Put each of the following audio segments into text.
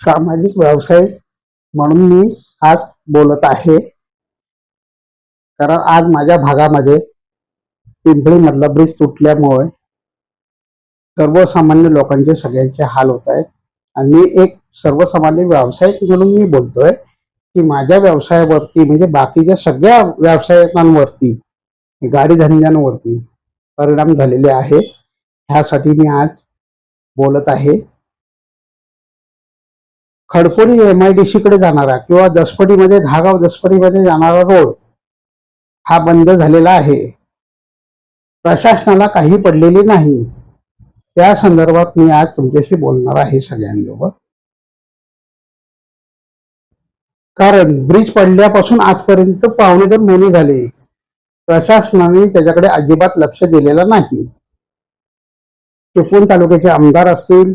सामाजिक व्यवसाय म्हणून मी आज बोलत आहे. कारण आज माझ्या भागामध्ये पिंपळीमधला ब्रिज तुटल्यामुळे सर्वसामान्य लोकांचे सगळ्यांचे हाल होत आहेत. आणि मी एक सर्वसामान्य व्यावसायिक म्हणून मी बोलतोय की माझ्या व्यवसायावरती म्हणजे बाकीच्या सगळ्या व्यावसायिकांवरती गाडी धंद्यांवरती परिणाम झालेले आहेत. ह्यासाठी मी आज बोलत आहे. Khadpoli M I D C कडे जाणारा किंवा दसपटीमध्ये धागाव दसपटीमध्ये जाणारा रोड हा बंद झालेला आहे. प्रशासनाला काही पडलेली नाही. त्या संदर्भात मी आज तुमच्याशी बोलणार आहे सगळ्यांजवळ कारण ब्रिज पडल्यापासून आजपर्यंत पावणे दोन महिने झाले. प्रशासनाने त्याच्याकडे अजिबात लक्ष दिलेलं नाही. चिपळूण तालुक्याचे आमदार असतील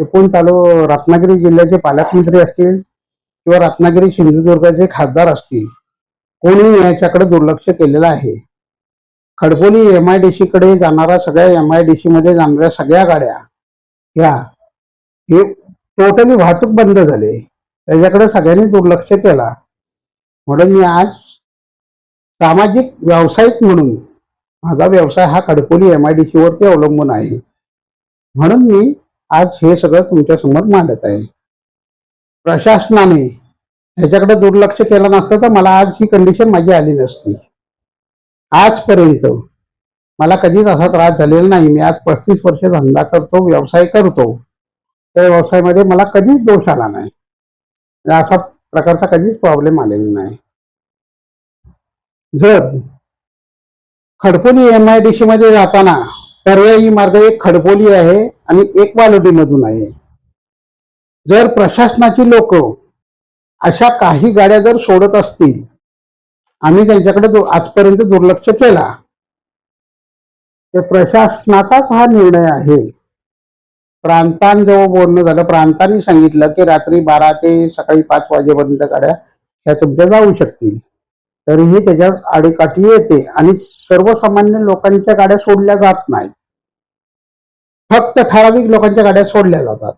एकूण तालु रत्नागिरी जिल्ह्याचे पालकमंत्री असतील किंवा रत्नागिरी सिंधुदुर्गाचे खासदार असतील कोणी याच्याकडे दुर्लक्ष केलेलं आहे? खडपोली एम आय डी सीकडे जाणाऱ्या सगळ्या एम आय डी सी मध्ये जाणाऱ्या सगळ्या गाड्या ह्या हे टोटली वाहतूक बंद झाले. त्याच्याकडे सगळ्यांनी दुर्लक्ष केला. म्हणून मी आज सामाजिक व्यावसायिक म्हणून माझा व्यवसाय हा Khadpoli M I D C वरती अवलंबून आहे. म्हणून मी आज हे सगळं तुमच्यासमोर मांडत आहे. प्रशासनाने ह्याच्याकडे दुर्लक्ष केलं नसतं तर मला आज ही कंडिशन माझी आली नसती. आजपर्यंत मला कधीच असा त्रास झालेला नाही. मी आज पस्तीस वर्ष धंदा करतो व्यवसाय करतो. त्या व्यवसायामध्ये मला कधीच दोष आला नाही. असा प्रकारचा कधीच प्रॉब्लेम आलेला नाही. जर Khadpoli M I D C मध्ये जाताना पर्यायी मार्ग एक खडपोली आहे. आणि एक आहे. जर प्रशासनाची लोक अशा काही गाड्या जर सोडत असतील आम्ही त्यांच्याकडे दु- आजपर्यंत दुर्लक्ष केला ते प्रशासनाचाच हा निर्णय आहे. प्रांतांजवळ बोलणं झालं प्रांतांनी सांगितलं की रात्री बारा ते सकाळी पाच वाजेपर्यंत गाड्या ह्या तुमच्या जाऊ शकतील. तरीही त्याच्यात आडीकाठी येते आणि सर्वसामान्य लोकांच्या गाड्या सोडल्या जात नाहीत. फक्त ठराविक लोकांच्या गाड्या सोडल्या जातात.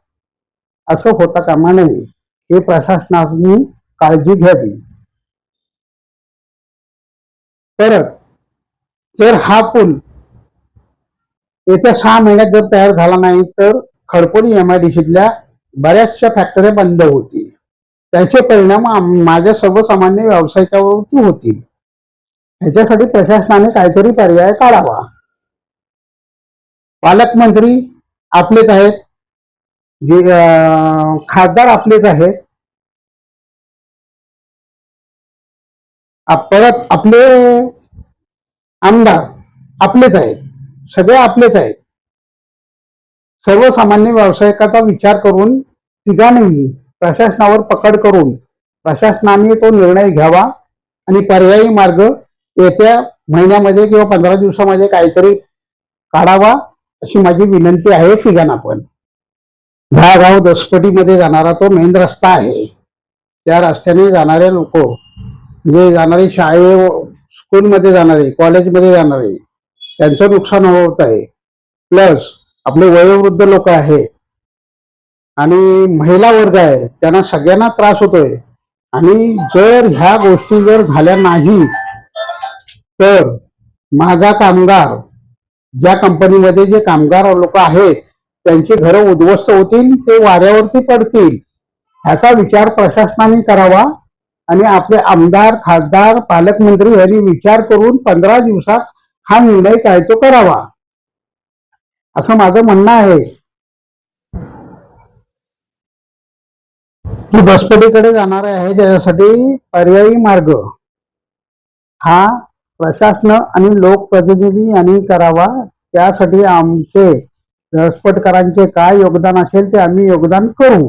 असं होता कामा नये हे प्रशासनाने काळजी घ्यावी. परत जर हा पूल येत्या सहा महिन्यात जर तयार झाला नाही तर खडपोली एम आय डी सीतल्या बऱ्याचशा फॅक्टऱ्या बंद होतील. त्याचे परिणाम माझ्या सर्वसामान्य व्यावसायिकावरती होतील. ह्याच्यासाठी प्रशासनाने काहीतरी पर्याय काढावा. पालकमंत्री आपलेच आहेत. जे खासदार आपलेच आहेत. परत आपले आमदार आपलेच आहेत. सगळे आपलेच आहेत. सर्वसामान्य व्यावसायिकाचा विचार करून तिघांनी प्रशासनावर पकड करून प्रशासनाने तो निर्णय घ्यावा आणि पर्यायी मार्ग येत्या महिन्यामध्ये किंवा पंधरा दिवसामध्ये काहीतरी काढावा. अशी माझी विनंती आहे तिघांना आपण धागाव दसपटीमध्ये जाणारा तो मेन रस्ता आहे. त्या रस्त्याने जाणारे लोक म्हणजे जाणारे शाळे स्कूलमध्ये जाणारे कॉलेजमध्ये जाणारे त्यांचं नुकसान होत आहे. प्लस आपले वयोवृद्ध लोक आहेत. आणि महिला वर्ग आहे त्यांना सगळ्यांना त्रास होतोय. आणि जर ह्या गोष्टी जर झाल्या नाही तर माझा कामगार ज्या कंपनीमध्ये जे कामगार लोक आहेत त्यांची घरं उद्ध्वस्त होतील ते वाऱ्यावरती पडतील. ह्याचा विचार प्रशासनाने करावा आणि आपले आमदार खासदार पालकमंत्री यांनी विचार करून पंधरा दिवसात हा निर्णय काय तो करावा. असं माझं म्हणणं आहे. तू दसपटीकडे जाणार आहे त्याच्यासाठी पर्यायी मार्ग. हा प्रशासन आणि लोकप्रतिनिधी यांनी करावा. त्यासाठी आमचे दसपटकरांचे काय योगदान असेल ते आम्ही योगदान करू.